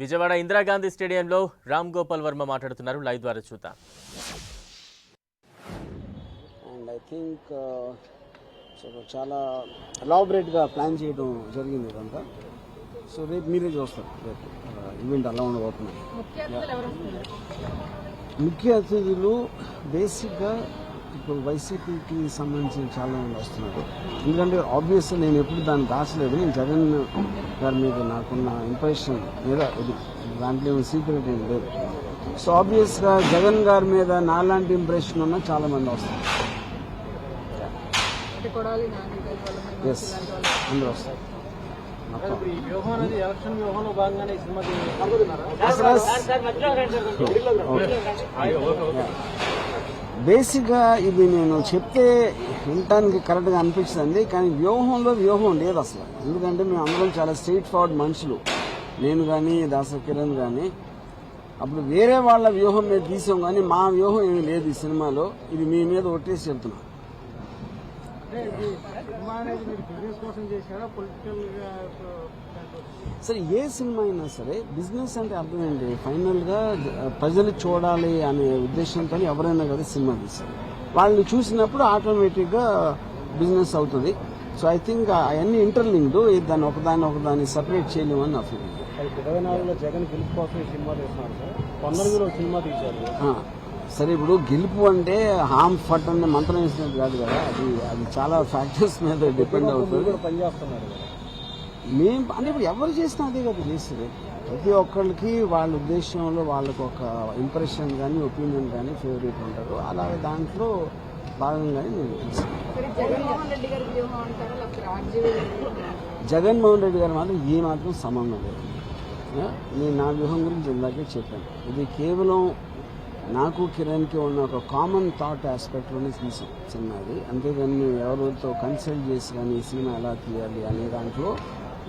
విజయవాడ ఇందిరాగాంధీ స్టేడియంలో రామ్ గోపాల్ వర్మ మాట్లాడుతున్నారు. లైవ్ ద్వారా చూద్దాం. అండ్ ఐ థింక్ సో చాలా ఎలాబరేట్గా ప్లాన్ చేయడం జరిగింది ఇదంతా. సో రేపు మీరే చూస్తారు. రేపు ఈవెంట్ అలా ఉండబోతుంది. ముఖ్య అతిథులు బేసిక్గా ఇప్పుడు వైసీపీకి సంబంధించిన చాలా మంది వస్తున్నారు ఎందుకంటే ఆబ్వియస్ నేను ఎప్పుడు దాన్ని దాచలేదు నేను జగన్ గారి మీద నాకున్న ఇంప్రెషన్ మీద ఇది దాంట్లో ఏమి సీక్రెట్ ఏం లేదు సో ఆబ్వియస్గా జగన్ గారి మీద నాలాంటి ఇంప్రెషన్ ఉన్న చాలా మంది వస్తారు ఎస్ అందరూ వస్తారు మొత్తం. బేసిక్గా ఇది నేను చెప్తే వినటానికి కరెక్ట్గా అనిపిస్తుంది కానీ వ్యూహంలో వ్యూహం లేదు అసలు. ఎందుకంటే మేము అందరం చాలా స్ట్రైట్ ఫార్వర్డ్ మనుషులు. నేను కానీ దాస కిరణ్ కానీ అప్పుడు వేరే వాళ్ళ వ్యూహం మీద తీసాం కానీ మా వ్యూహం ఏమీ లేదు ఈ సినిమాలో. ఇది మీ మీద ఒట్టేసి చెప్తున్నాను సరే ఏ సినిమా అయినా సరే బిజినెస్ అంటే అర్థం ఏంటి? ఫైనల్గా జ- ప్రజలు చూడాలి అనే ఉద్దేశంతో ఎవరైనా కదా సినిమా తీస్తారు వాళ్ళని చూసినప్పుడు ఆటోమేటిక్గా బిజినెస్ అవుతుంది. సో ఐ థింక్ అవన్నీ ఇంటర్లింక్డ్. దాన్ని ఒకదాన్ని ఒకదాన్ని సపరేట్ చేయలేమని నా ఫీలింగ్. ఇరవై నాలుగులో జగన్ గెలుపు కోసం సినిమా తీస్తున్నారు సార్. పంతొమ్మిదిలో సినిమా తీశారు. ఆ, సరే ఇప్పుడు గెలుపు అంటే హామ్ ఫట్ అనే మంత్రం వేసినట్టు కాదు కదా. అది అది చాలా ఫ్యాక్టర్స్ మీద డిపెండ్ అవుతుంది. కూడా పనిచేస్తున్నారు కదా. మేం అంటే ఇప్పుడు ఎవరు చేసినా అదే కదా చేసేది. ప్రతి ఒక్కరికి వాళ్ళ ఉద్దేశంలో వాళ్ళకు ఒక ఇంప్రెషన్ కానీ ఒపీనియన్ కానీ ఫేవరెట్ ఉంటారు. అలాగే దాంట్లో భాగంగానే నేను జగన్మోహన్ రెడ్డి గారి మాత్రం ఏ మాత్రం సంబంధం లేదు. నేను నా వ్యూహం గురించి ఇందాకే చెప్పాను. ఇది కేవలం నాకు కిరణ్కి ఉన్న ఒక కామన్ థాట్ ఆస్పెక్ట్లోనే తీసాం సినిమా అది అంతేగాని ఎవరితో కన్సల్ట్ చేసి కానీ ఈ సినిమా ఎలా తీయాలి అనే దాంట్లో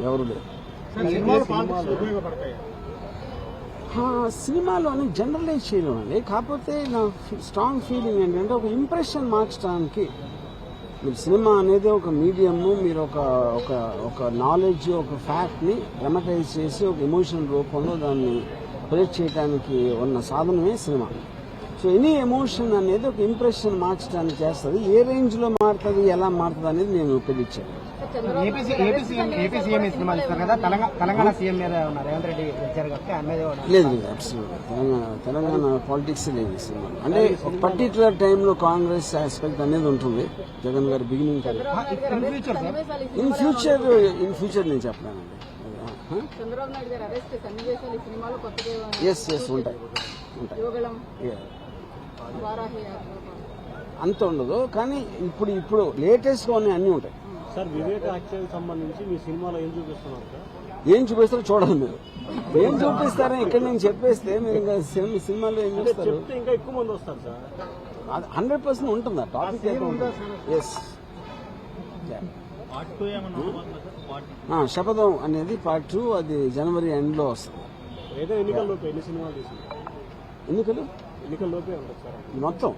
ఎవరు లేరు. సినిమాలోని జనరలైజ్ చేయడం అండి. కాకపోతే నా స్ట్రాంగ్ ఫీలింగ్ ఏంటంటే ఒక ఇంప్రెషన్ మార్చడానికి మీరు సినిమా అనేది ఒక మీడియం మీరు ఒక ఒక ఒక నాలెడ్జ్ ఒక ఫ్యాక్ట్ని డ్రమటైజ్ చేసి ఒక ఎమోషన్ రూపంలో దాన్ని ప్రొజెక్ట్ చేయడానికి ఉన్న సాధనమే సినిమా. సో ఎనీ ఎమోషన్ అనేది ఒక ఇంప్రెషన్ మార్చడానికి చేస్తుంది. ఏ రేంజ్లో మారుతుంది ఎలా మారుతుంది అనేది నేను సినిమా ఉన్నారు. లేదు లేదు అబ్సల్యూట్ తెలంగాణ తెలంగాణ పాలిటిక్స్ లేదు ఈ సినిమాలో అంటే ఒక పర్టికులర్ టైంలో కాంగ్రెస్ ఆస్పెక్ట్ అనేది ఉంటుంది. జగన్ గారి beginning in future in future నేను చెప్పలేనండి ఎస్ ఎస్ ఉంటాయి. ఉంటాయి. అంత ఉండదు కానీ ఇప్పుడు ఇప్పుడు లేటెస్ట్గా ఉన్నాయి అన్ని ఉంటాయి. సార్ వివేక హత్యకు సంబంధించి మీ సినిమాలో ఏం చూపిస్తున్నారు ఏం చూపిస్తారో చూడాలి మీరు. ఏం చూపిస్తారో ఇక్కడ నేను చెప్పేస్తే మీరు ఇంకా సినిమా సినిమాలో ఏం చూస్తారు చెప్తే ఇంకా ఎక్కువ మంది వస్తారు సార్. హండ్రెడ్ పర్సెంట్ ఉంటుంది ఆ టాపిక్ ఎస్ శపథం అనేది పార్ట్ టూ అది జనవరి ఎండ్లో వస్తుంది. ఏదో ఎన్ని సినిమాలు తీసింది? ఎన్నికలు? ఎన్నికల లోపే ఉంటుంది సార్. మొత్తం?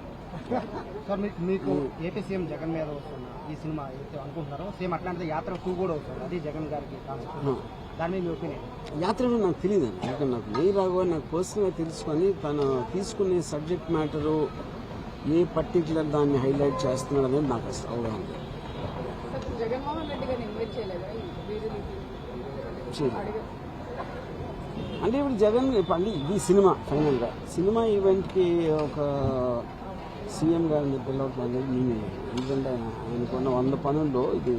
సార్ మీకు మీకు ఏపీ సీఎం జగన్ మీద వస్తున్న ఈ సినిమా ఏదైతే అనుకుంటున్నారో సేమ్ అట్లాంటి యాత్ర టూ కూడా వస్తుంది. అది జగన్ గారికి కాన్సెప్ట్ దాని మీద ఒపీనియన్? యాత్రలో నాకు తెలియదు ఎందుకంటే నాకు నెయ్యి రాఘవ నాకు పర్సనల్గా తెలుసుకొని తను తీసుకునే సబ్జెక్ట్ మ్యాటరు ఏ పర్టికులర్ దాన్ని హైలైట్ చేస్తున్నాడు అనేది నాకు అసలు అవగాహన జగన్మోహన్ రెడ్డి గారిని చేయలేదా ఈ వీడియో చేయలేదు. అడిగారు అంటే ఇప్పుడు జగన్ ఇప్పుడు అంటే ఇది సినిమా ఫైనల్గా. సినిమా ఈవెంట్కి ఒక సీఎం గారిని పిలవటం అనేది నేను ఎందుకంటే ఆయన ఆయనకున్న వంద పనుల్లో ఇది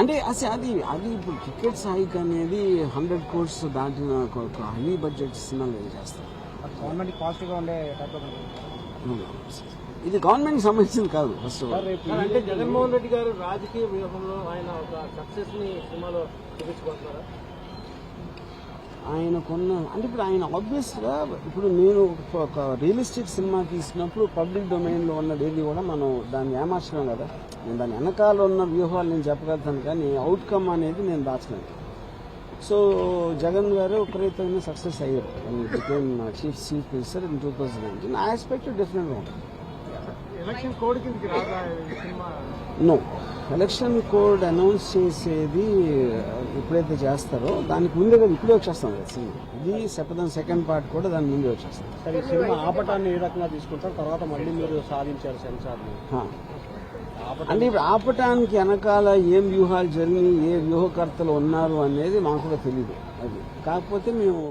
అంటే అసలు అది అది ఇప్పుడు టికెట్స్ హైక్ అనేది హండ్రెడ్ కోర్స్ దాటిన ఒక హై బడ్జెట్ సినిమాలు ఏం చేస్తారు? గవర్నమెంట్ పాజిటివ్గా ఉండే. ఇది గవర్నమెంట్ సంబంధించింది కాదు ఫస్ట్ ఆఫ్ ఆల్. అంటే జగన్మోహన్ రెడ్డి గారు రాజకీయ వ్యూహంలో ఆయన ఒక సక్సెస్ని సినిమాలో చూపించుకుంటున్నారా? ఆయనకున్న అంటే ఇప్పుడు ఆయన ఆబ్వియస్గా ఇప్పుడు నేను ఒక- రియలిస్టిక్ సినిమా తీసినప్పుడు పబ్లిక్ డొమైన్లో ఉన్నది ఏది కూడా మనం దాన్ని ఏమార్చడం కదా. నేను దాని వెనకాల ఉన్న వ్యూహాలు నేను చెప్పగలుగుతాను కానీ అవుట్కమ్ అనేది నేను దాచలేను. సో జగన్ గారు విపరీతమైన సక్సెస్ అయ్యారు. Became chief chief minister in two thousand nineteen ఆ ఆస్పెక్ట్ డిఫరెంట్గా ఉంటుంది ఎలక్షన్ కోడ్ కిందకి రాదా ఈ cinema no election code announce చేసేది ఎప్పుడైతే చేస్తారో దానికి ముందే కదా ఇప్పుడే వచ్చేస్తాం కదా సినిమా. ఇది శపథం సెకండ్ పార్ట్ కూడా దాని ముందే వచ్చేస్తాం. సరే సినిమా ఆపటాన్ని ఏ రకంగా తీసుకుంటారు? తర్వాత మళ్ళీ మీరు సాధించారు సెన్సార్ని. హా. అంటే ఇప్పుడు ఆపటానికి వెనకాల ఏం వ్యూహాలు జరిగినాయి ఏ వ్యూహకర్తలు ఉన్నారు అనేది మాకు కూడా తెలియదు అది కాకపోతే మేము